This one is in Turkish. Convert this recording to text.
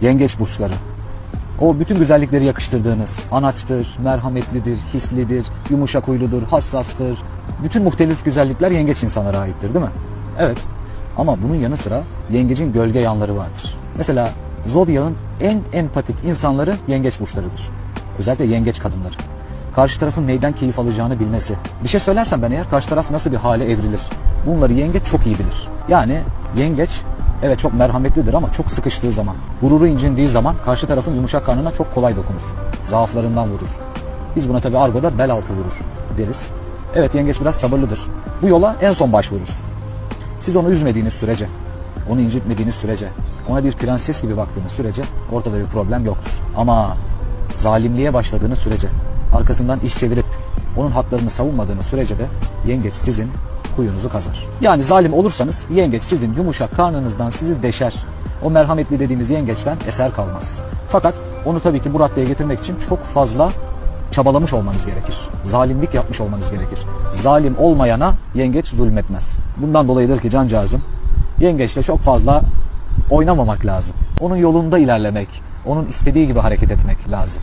Yengeç burçları. O bütün güzellikleri yakıştırdığınız, anaçtır, merhametlidir, hislidir, yumuşak huyludur, hassastır. Bütün muhtelif güzellikler yengeç insanlara aittir değil mi? Evet. Ama bunun yanı sıra yengecin gölge yanları vardır. Mesela Zodyak'ın en empatik insanları yengeç burçlarıdır. Özellikle yengeç kadınları. Karşı tarafın neyden keyif alacağını bilmesi. Bir şey söylersem ben eğer karşı taraf nasıl bir hale evrilir. Bunları yengeç çok iyi bilir. Yani yengeç evet çok merhametlidir ama çok sıkıştığı zaman, gururu incindiği zaman karşı tarafın yumuşak karnına çok kolay dokunur. Zaaflarından vurur. Biz buna tabi argoda bel altı vurur deriz. Evet yengeç biraz sabırlıdır. Bu yola en son başvurur. Siz onu üzmediğiniz sürece, onu incitmediğiniz sürece, ona bir prenses gibi baktığınız sürece ortada bir problem yoktur. Ama zalimliğe başladığınız sürece, arkasından iş çevirip onun haklarını savunmadığınız sürece de yengeç sizin kuyunuzu kazar. Yani zalim olursanız yengeç sizin yumuşak karnınızdan sizi deşer. O merhametli dediğimiz yengeçten eser kalmaz. Fakat onu tabii ki bu raddeye getirmek için çok fazla çabalamış olmanız gerekir. Zalimlik yapmış olmanız gerekir. Zalim olmayana yengeç zulmetmez. Bundan dolayıdır ki cancağızım yengeçle çok fazla oynamamak lazım. Onun yolunda ilerlemek, onun istediği gibi hareket etmek lazım.